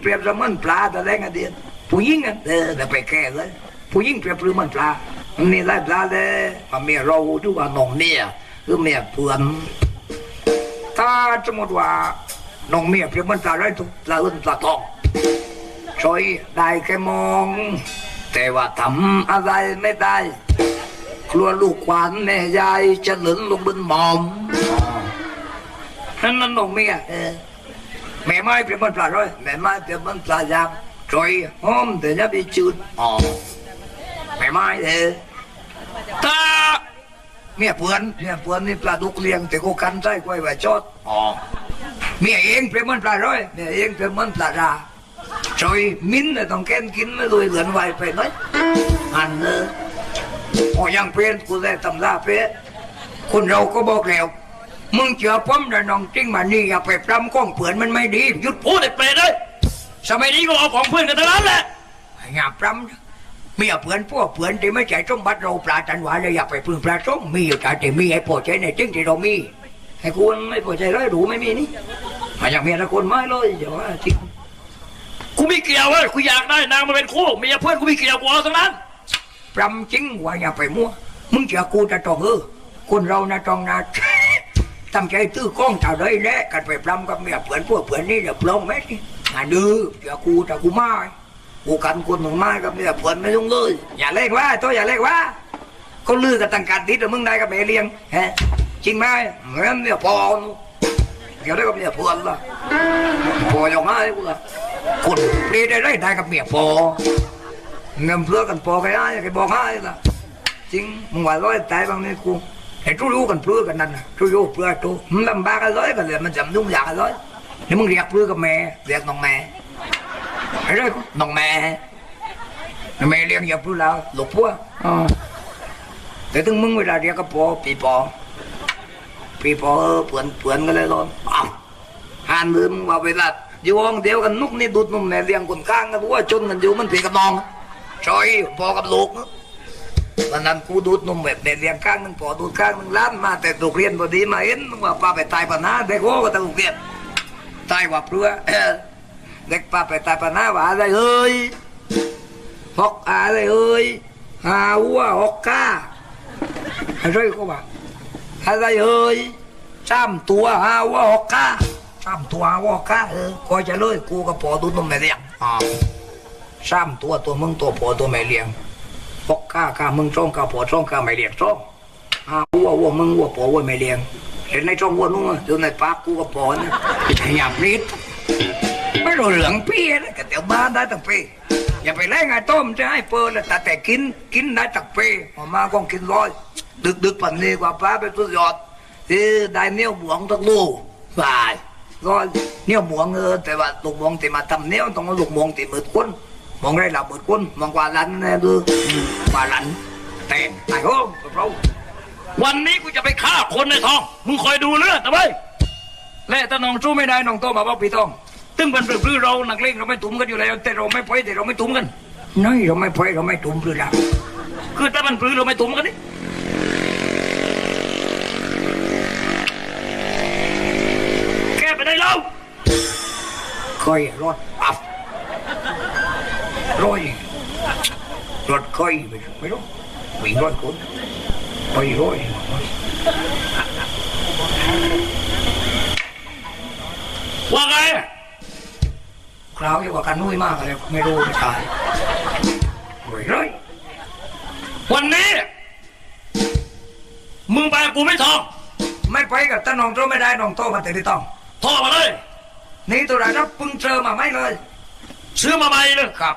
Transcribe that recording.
เปรียบเสมือนปลาแต่แรงอดีตผู้หญิงอะเออแต่ไปแก้เลยผู้หญิงเปรียบเสมือนปลานี่ไล่ปลาเลยว่าเมียเราดูว่าน้องเมียคือเมียเพื่อนถ้าสมมติว่าน้องเมียเปรียบเหมือนปลาไรทุกปลาอื่นปลาทองช่วยได้แค่มอง แต่ว่าทำอะไรไม่ได้กลัวลูกขวานแม่ยายจะหล่นลงบนหมอมนั่นนั่นน้องเมียเออ แม่ไม้เป็นมันปลาร้อยแม่ไม้เป็นมันปลายางจอยหอมแต่ยังไม่จืดอ๋อแม่ไม้เออตาเมียเพื่อนเมียเพื่อนนี่ปลาดุกเลี้ยงแต่กูกันใจกล้วยไว้จอดอ๋อเมียเองเป็นมันปลาร้อยเมียเองเป็นมันปลาราจอยมิ้นท์น่ะต้องแกนกินไม่รวยเหลือนไว้ไปไหนอันเออโอ้ยังเปลี่ยนกูได้ตำราเป๊ะคนเราก็บอกแล้ว มึงเจอป้อมนะน้องจริงมานี่อย่าไปปล้ำก้องเผื่อนมันไม่ดีหยุดพูดไอ้เปรตเลยสมัยนี้ก็เอาของเพื่อนกันทั้งนั้นแหละอย่าปล้ำนะเมียเผื่อนพวกเผื่อนที่ไม่ใช่สมบัติเราปลาจันหวานเลยอย่าไปพึ่งปลาส้มมีอยู่แต่ที่มีไอ้พอใจในจริงที่เรามีไอ้คุณไม่พอใจร้อยดูไม่มีนี่มาอย่างเมียตะคนไม่เลยเดี๋ยวว่าจริงกูไม่เกี่ยวเว้ยกูอยากได้นางมาเป็นคู่เมียเพื่อนกูไม่เกี่ยวกูเอาทั้งนั้นปล้ำจริงว่าอย่าไปมั่วมึงเจอกูจะต้องเออคนเรานะต้องนะ ตั้งใจตื้อก้องเท่าไรแหละกันไปปล้ำกับเมียเผื่อนพวกเผื่อนนี่เดี๋ยวปลงแม่นี่งานดื้อเจอกูแต่กูไม่กูกันคนหนึ่งไม้กับเนี่ยผลไม่ต้องเลยอย่าเล่นว่าตัวอย่าเล่นว่าเขาลือกันตั้งการติดแต่มึงได้กับเมเลี้ยงฮะจริงไหมเหมือนเนี่ยพอเดี๋ยวได้กับเนี่ยพวนละพออย่างไรกูละคนเปรีได้ได้ได้กับเมียพอเงินเพื่อกันพอใครได้ใครบอกให้ละจริงมึงว่าร้อยตายบางนี่กู ไอ้ทุรู้กันเพื่อกันนั่นนะทุรู้เพื่อทุมึงลำบากกันร้อยกันเลยมันจำนุ่งยากกันร้อยนี่มึงเรียกเพื่อกับแม่เรียกน้องแม่ไอ้เรื่องน้องแม่แม่เลี้ยงอย่าพูดแล้วหลบพัวอ๋อแต่ถึงมึงเวลาเรียกก็พอปีปอปีปอเออเปื่อนเปื่อนกันเลยร้อนอ้าวหันมือมึงว่าเวลาอยู่ห้องเดียวกันนุกนี่ดูดนุ่มแม่เลี้ยงคนข้างกันว่าจนกันอยู่มันผีกับน้องชอยพอกับลูก นะวันนั้นกูดูดนุ่มแบบแม่เลี้ยงข้างหนึงพอดูดข้างหนึงล้านมาแต่ถูกเรียนพอดีมาเห็นว่าป้าไปตายปัญหาเด็กโง่ก็ต้องเรียนตายว่าเพื่อเออเด็กป้าไปตายปะหน้าว่าอะไรเอ้ยหอกอะไรเอ้ยหาวัวหอกก้าอะไรก็ว่าอะไรเอ้ยจ้ำตัวหาวัวหอกก้าจ้ำตัวหาวัวหอกก้าเออคอยจะเลยกูกับปอดูนมแม่เลี้ยงอ่าจ้ำตัวตัวมึงตัวปอตัวแม่เลี้ยง หอกก้าก้ามึงจ้องก้าปอจ้องก้าแม่เลี้ยงจ้องหาวัววัวมึงวัวปอวัวแม่เลี้ยงเห็นในจ้องวัวนุ่งอยู่ในปากกูกับปอเนี่ยหยาบนิดไม่รู้เหลืองพี่นะก็เดี๋ยวบ้านได้ตั้งปีอย่าไปไล่ไงต้มจะให้เปิดแล้วแต่แต่กินกินได้ตั้งปีออกมาก็กินร้อยดึกดึกปันนี้กว่าป้าไปสุดยอดที่ได้เนี้ยหวงตั้งลูกบายร้อยเนี้ยหวงเออแต่ว่าลูกหวงที่มาทำเนี้ยต้องลูกหวงที่มืดก้น มองได้หลับมืดก้นมองกว่าลันนะดูกว่าลันแต่ไอ้โอ้เราวันนี้กูจะไปฆ่าคนในท้อง มึงคอยดูเลือดนะเว้ยและถ้าน้องสู้ไม่ได้น้องโตมาบอกพี่ต้องตึงเป็นปลื้อเราหนักเล่งเราไม่ตุ้มกันอยู่แล้ว แต่เราไม่พอยแต่เราไม่ตุ้มกันน้อยเราไม่พอยเราไม่ตุ้มปลื้อเราคือถ้ามันปลื้อเราไม่ตุ้มกันนี่แก้ไปได้แล้วค่อยรถอับ ร้อยรถค่อยไม่ไม่รู้วิ่งรถคนค่อยร้อยว่าไงคราวนี้ว่ากันนุ่ยมากเลยไม่รู้ไม่ตายร้อยร้อยวันนี้ มึงไปกูไม่ท้อง ไม่ไปกับตาน้องโตไม่ได้น้องโตมาแต่ที่ต้องโทรมาเลย นี่ตัวไหนรับปึงเจอมาไม่เลย ซื้อมาใหม่เลยครับ